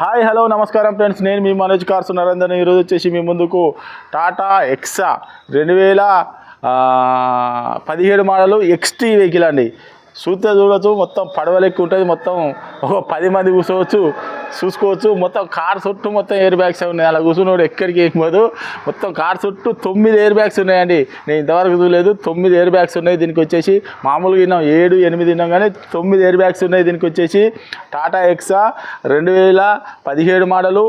Hi hello నమస్కారం friends. నేను మీ Manoj cars Narender. ఈరోజు వచ్చేసి మీ ముందుకు టాటా ఎక్సా రెండు వేల పదిహేడు మోడలు ఎక్స్టీ వెహికల్ అండి. చూస్తే చూడొచ్చు మొత్తం పడవలెక్కి ఉంటుంది మొత్తం ఒక పది మంది కూర్చోవచ్చు చూసుకోవచ్చు మొత్తం కార్ చుట్టూ మొత్తం ఎయిర్ బ్యాగ్స్ ఉన్నాయి. అలా కూర్చున్నోడు ఎక్కడికి ఎక్కదు మొత్తం కార్ చుట్టూ తొమ్మిది ఎయిర్ బ్యాగ్స్ ఉన్నాయండి. నేను ఇంతవరకు చూడలేదు తొమ్మిది ఎయిర్ బ్యాగ్స్ ఉన్నాయి దీనికి వచ్చేసి. మామూలుగా విన్నాం ఏడు ఎనిమిది విన్నాం కానీ తొమ్మిది ఎయిర్ బ్యాగ్స్ ఉన్నాయి దీనికి వచ్చేసి. టాటా ఎక్సా రెండు వేల పదిహేడు మోడలు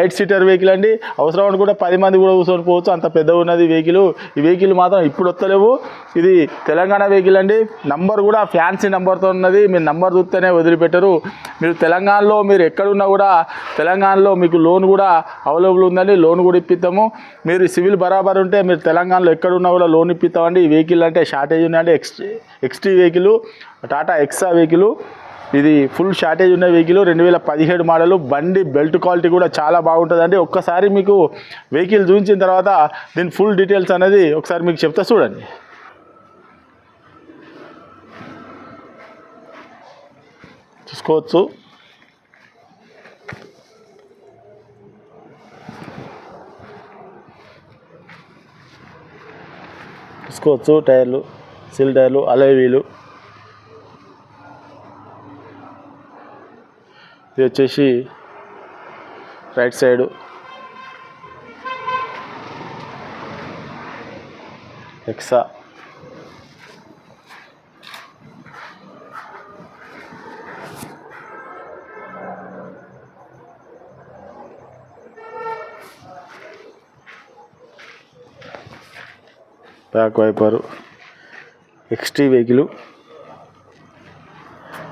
ఎయిట్ సీటర్ వెహికల్ అండి. అవసరం అని కూడా పది మంది కూడా కూర్చొని పోవచ్చు. అంత పెద్ద ఉన్నది వెహికల్ ఈ వెహికల్ మాత్రం ఇప్పుడు వస్తలేవు. ఇది తెలంగాణ వెహికల్ అండి. నంబర్ కూడా ఫ్యాన్సీ నెంబర్తో ఉన్నది మీరు నెంబర్ చూస్తేనే వదిలిపెట్టరు. మీరు తెలంగాణలో మీరు ఎక్కడున్నా కూడా తెలంగాణలో మీకు లోన్ కూడా అవైలబుల్ ఉందండి లోన్ కూడా ఇప్పిస్తాము మీరు సివిల్ బరాబర్ ఉంటే మీరు తెలంగాణలో ఎక్కడున్నా కూడా లోన్ ఇప్పిస్తామండి. ఈ వెహికల్ అంటే షార్టేజ్ ఉందండి ఎక్స్ ఎక్స్టీ వెహికల్ టాటా ఎక్సా వెహికల్. ఇది ఫుల్ షార్టేజ్ ఉన్న వెహికల్ రెండు వేల పదిహేడు మోడల్ బండి బెల్ట్ క్వాలిటీ కూడా చాలా బాగుంటుందండి. ఒక్కసారి మీకు వెహికల్ చూపించిన తర్వాత దీని ఫుల్ డీటెయిల్స్ అనేది ఒకసారి మీకు చెప్తా చూడండి. చూసుకోవచ్చు. చూసుకోవచ్చు టైర్లు సిల్ టైర్లు అలైవీలు ఇది వచ్చేసి right side. Hexa. Back wiper XT vehicle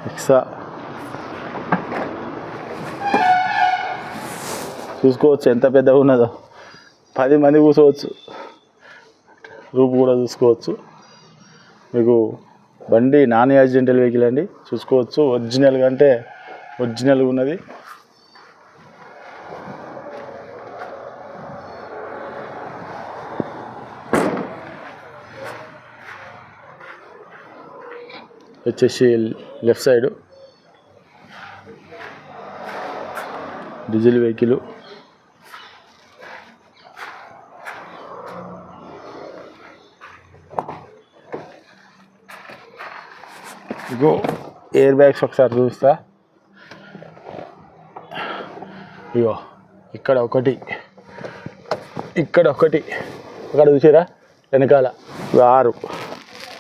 Hexa చూసుకోవచ్చు ఎంత పెద్దగా ఉన్నదో. పది మంది కూర్చోవచ్చు. రూపు కూడా చూసుకోవచ్చు. మీకు బండి నాన్ యాక్సిడెంటల్ వెహికల్ అండి. చూసుకోవచ్చు. ఒరిజినల్గా అంటే ఒరిజినల్గా ఉన్నది. వచ్చేసి లెఫ్ట్ సైడు. Diesel vehicle. ఇగో ఎయిర్ బ్యాగ్స్ ఒకసారి చూస్తా. ఇగో ఇక్కడ ఒకటి ఇక్కడ ఒకటి. అక్కడ చూసారా? వెనకాల. ఆరు.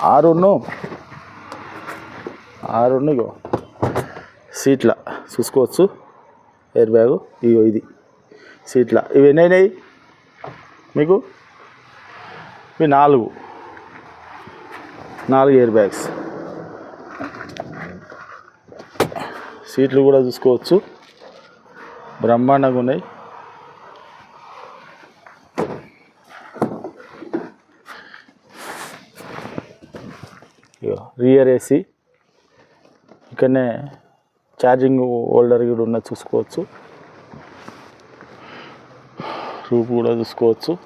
ఆరును ఆరును ఇగో సీట్ల చూసుకోవచ్చు. ఎయిర్ బ్యాగు ఇగో ఇది. సీట్ల. ఇవి ఎన్ని అయినాయి మీకు? ఇవి నాలుగు. నాలుగు ఎయిర్ బ్యాగ్స్. సీట్లు కూడా చూసుకోవచ్చు. బ్రహ్మాండంగా ఉన్నాయి. ఇగో రియర్ ఏసీ. ఇక్కడనే ఛార్జింగ్ హోల్డర్ కూడా ఉన్నది చూసుకోవచ్చు. రూప్ కూడా చూసుకోవచ్చు.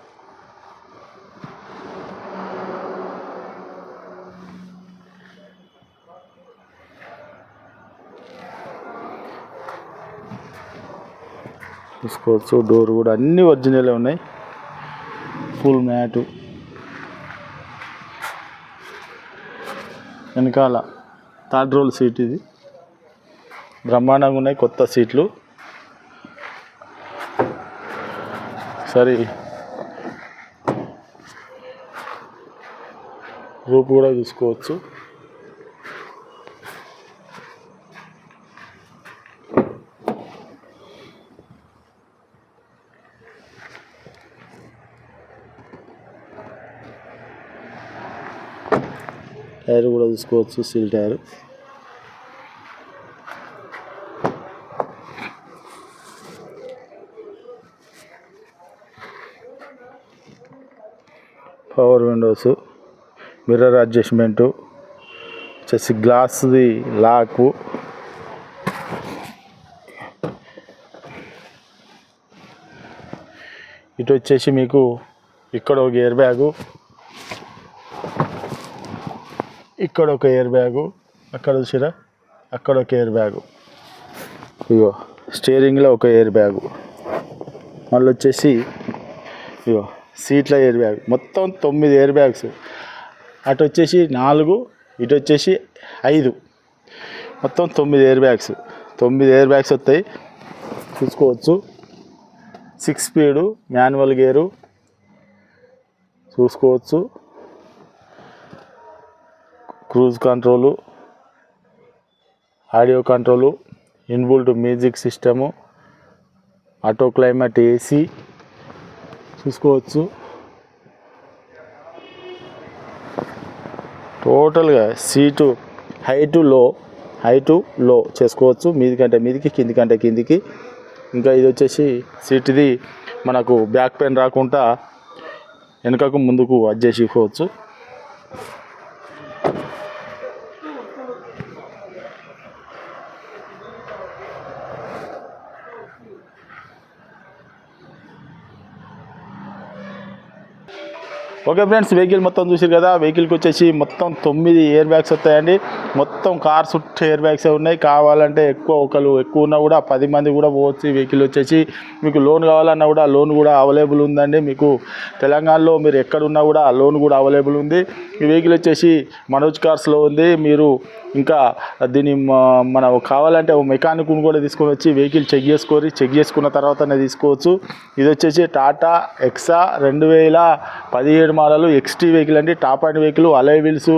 చూసుకోవచ్చు. డోర్ కూడా అన్నీ ఒరిజినలే ఉన్నాయి. Full mat. వెనకాల థర్డ్ రోల్ సీట్ ఇది. బ్రహ్మాండంగా ఉన్నాయి కొత్త సీట్లు. సరే. రూప్ కూడా చూసుకోవచ్చు. టైర్ కూడా చూసుకోవచ్చు seal tyre. Power windows mirror adjustment వచ్చేసి గ్లాస్ది లాకు. ఇటు వచ్చేసి మీకు ఇక్కడ ఒక ఇయర్ బ్యాగు ఇక్కడ ఒక ఎయిర్ బ్యాగు అక్కడ చూసిరా? అక్కడ ఒక ఎయిర్ బ్యాగు ఇగో స్టీరింగ్లో ఒక ఎయిర్ బ్యాగు మళ్ళీ వచ్చేసి ఇగో సీట్ల ఎయిర్ బ్యాగ్ మొత్తం తొమ్మిది ఎయిర్ బ్యాగ్స్ అటు వచ్చేసి నాలుగు ఇటు వచ్చేసి ఐదు. మొత్తం తొమ్మిది ఎయిర్ బ్యాగ్స్ తొమ్మిది ఎయిర్ బ్యాగ్స్ వస్తాయి. చూసుకోవచ్చు. సిక్స్ స్పీడు మాన్యువల్ గేరు చూసుకోవచ్చు. Cruise control audio control inbuilt music system auto climate AC చూసుకోవచ్చు. టోటల్గా సీటు హైటు లో హైటు లో చేసుకోవచ్చు. మీది కంటే మీదికి కింది కంటే కిందికి. ఇంకా ఇది వచ్చేసి సీట్ ఇది మనకు బ్యాక్ పెయిన్ రాకుండా వెనుకకు ముందుకు అడ్జస్ట్ చేసుకోవచ్చు. ఓకే ఫ్రెండ్స్ వెహికల్ మొత్తం చూసారు కదా వెహికల్కి వచ్చేసి మొత్తం తొమ్మిది ఎయిర్ బ్యాగ్స్ వస్తాయండి. మొత్తం కార్ చుట్టూ ఎయిర్ బ్యాగ్స్ ఉన్నాయి. కావాలంటే ఎక్కువ ఒకరు ఎక్కువ ఉన్నా కూడా పది మంది కూడా పోవచ్చు వెహికల్ వచ్చేసి. మీకు లోన్ కావాలన్నా కూడా లోన్ కూడా అవైలబుల్ ఉందండి. మీకు తెలంగాణలో మీరు ఎక్కడున్నా కూడా లోన్ కూడా అవైలబుల్ ఉంది. ఈ వెహికల్ వచ్చేసి మనోజ్ కార్స్లో ఉంది. మీరు ఇంకా దీన్ని మ- మనం కావాలంటే ఓ మెకానిక్ను కూడా తీసుకొని వచ్చి వెహికల్ చెక్ చేసుకొని చెక్ చేసుకున్న తర్వాతనే తీసుకోవచ్చు. ఇది వచ్చేసి టాటా ఎక్సా రెండు వేల పదిహేడు మోడల్. ఎక్స్టీ వెహికల్ అండి. Top end vehicle alloy wheels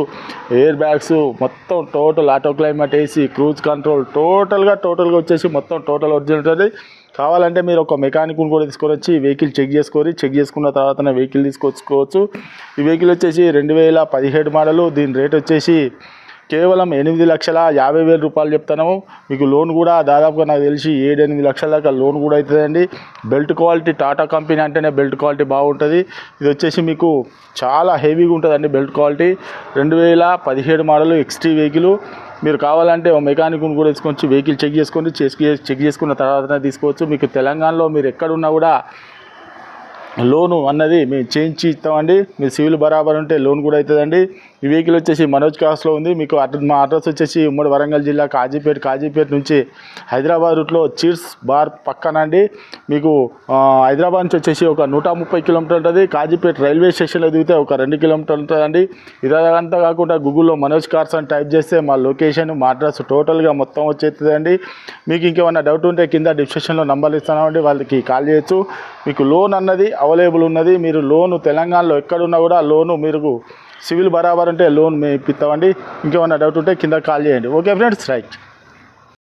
air bags మొత్తం total auto climate AC cruise control టోటల్గా టోటల్గా వచ్చేసి మొత్తం టోటల్ ఒరిజినల్ ఉంటుంది. కావాలంటే మీరు ఒక మెకానిక్ని కూడా తీసుకొని వచ్చి వెహికల్ చెక్ చేసుకొని చెక్ చేసుకున్న తర్వాతనే వెహికల్ తీసుకొచ్చుకోవచ్చు. ఈ వెహికల్ వచ్చేసి రెండు వేల పదిహేడు మోడలు దీని రేట్ వచ్చేసి కేవలం ఎనిమిది లక్షల యాభై వేల రూపాయలు చెప్తున్నాము మీకు లోన్ కూడా దాదాపుగా నాకు తెలిసి ఏడు ఎనిమిది లక్షల దాకా లోన్ కూడా అవుతుందండి. బెల్ట్ క్వాలిటీ టాటా కంపెనీ అంటేనే బెల్ట్ క్వాలిటీ బాగుంటుంది. ఇది వచ్చేసి మీకు చాలా హెవీగా ఉంటుందండి బెల్ట్ క్వాలిటీ. రెండు వేల పదిహేడు మోడల్ ఎక్స్టీ వెహికల్. మీరు కావాలంటే ఓ మెకానిక్ని కూడా తీసుకొని వెహికల్ చెక్ చేసుకొని చెక్ చెక్ చేసుకున్న తర్వాతనే తీసుకోవచ్చు. మీకు తెలంగాణలో మీరు ఎక్కడున్నా కూడా లోను అన్నది మేము చేయించి ఇస్తామండి. మీ సివిల్ బరాబర్ ఉంటే లోన్ కూడా అవుతుందండి. ఈ వెహికల్ వచ్చేసి మనోజ్ కాస్ట్లో ఉంది. మీకు అడ్రస్ మా అడ్రస్ వచ్చేసి ఉమ్మడి వరంగల్ జిల్లా కాజీపేట కాజీపేట నుంచి హైదరాబాద్ రూట్లో చీర్స్ బార్ పక్కన అండి. మీకు హైదరాబాద్ నుంచి వచ్చేసి ఒక నూట ముప్పై కిలోమీటర్ ఉంటుంది. కాజీపేట రైల్వే స్టేషన్లో దిగితే ఒక రెండు కిలోమీటర్లు ఉంటుందండి ఇదంతా కాకుండా గూగుల్లో మనోజ్ కార్స్ అని టైప్ చేస్తే మా లొకేషన్ మా అడ్రస్ టోటల్గా మొత్తం వచ్చేస్తుందండి మీకు ఇంకేమైనా డౌట్ ఉంటే కింద డిస్క్రిప్షన్లో నంబర్లు ఇస్తామండి వాళ్ళకి కాల్ చేయొచ్చు. మీకు లోన్ అన్నది అవైలబుల్ ఉన్నది. మీరు లోను తెలంగాణలో ఎక్కడున్నా కూడా లోను మీరు సివిల్ బరాబర్ అంటే లోన్ మేము ఇప్పిస్తామండి. ఇంకేమైనా డౌట్ ఉంటే కింద కాల్ చేయండి. Okay friends right